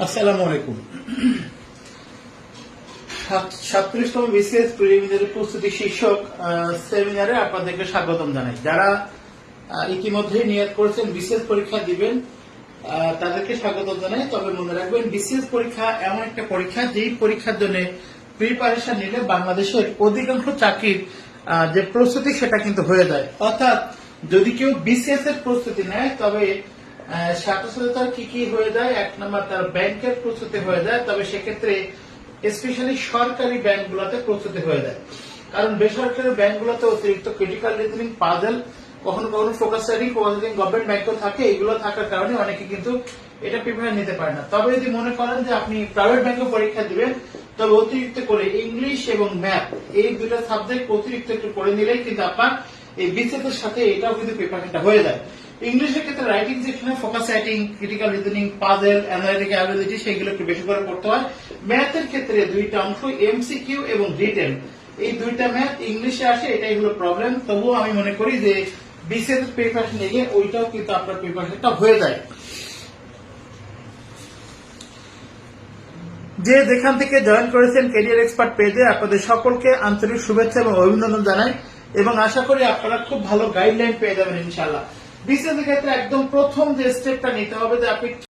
আলাইকুম। সাতত্রিশতম BCS preliminary প্রস্তুতি শীর্ষক সেমিনারে আপনাদেরকে স্বাগতম জানাই। যারা আহ, ইতিমধ্যেই নিয়োগ করেছেন বিসিএস পরীক্ষা দিবেন তাদেরকে স্বাগত জানাই। তবে মনে রাখবেন বিসিএস পরীক্ষা এমন একটা পরীক্ষা যেই পরীক্ষার জন্য প্রিপারেশন নিলে বাংলাদেশের অধিকাংশ চাকরির যে প্রস্তুতি সেটা কিন্তু হয়ে যায়। অর্থাৎ যদি কেউ বিসিএস এর প্রস্তুতি নেয় তবে সাথে সাথে তার কি কি হয়ে যায়? এক নম্বর তার ব্যাংকের প্রস্তুতি হয়ে যায়, তবে সেক্ষেত্রে স্পেশালি সরকারি ব্যাংকগুলোতে প্রস্তুতি হয়ে যায়। কারণ বেসরকারি ব্যাংকগুলোতে অতিরিক্ত ক্রিটিক্যাল রিজনিং পাজেল কখনো কখনো ফোকাস স্টাডি ফোকাসিং গভর্নমেন্ট ব্যাংকও থাকে, এগুলো থাকার কারণে অনেকে কিন্তু এটা প্রিপেয়ার নিতে পারে না। তবে যদি মনে করেন যে আপনি প্রাইভেট ব্যাংকে পরীক্ষা দিবেন, তবে অতিরিক্ত করে ইংলিশ এবং ম্যাথ এই দুটো সাবজেক্ট অতিরিক্ত একটু করে নিলেই কিন্তু আপনার এই বিসিএস সাথে এটাও কিন্তু প্রিপারেশনটা হয়ে যায়। ইংলিশের ক্ষেত্রে রাইটিং সেকশনে focus writing critical reasoning puzzle analytic ability সেগুলো একটু বেশি করে পড়তে হয়। ম্যাথের ক্ষেত্রে দুইটা অংশ এমসিকিউ এবং রিটেন এই দুইটা ম্যাথ ইংলিশে আসে, এটাই হলো প্রবলেম তবুও আমি মনে করি যে বিসিএস প্রিপারেশন নিয়ে ওইটাও কিন্তু আপনার প্রিপারেশনটা হয়ে যায়। যে যেখান থেকে জয়েন করেছেন ক্যারিয়ার এক্সপার্ট পেজে আপনাদের সকলকে আন্তরিক শুভেচ্ছা এবং অভিনন্দন জানাই। এবং আশা করি আপনারা খুব ভালো গাইডলাইন পেয়ে যাবেন ইনশাল্লাহ বিসিএস এর ক্ষেত্রে একদম প্রথম যে স্টেপটা নিতে হবে যে আপনি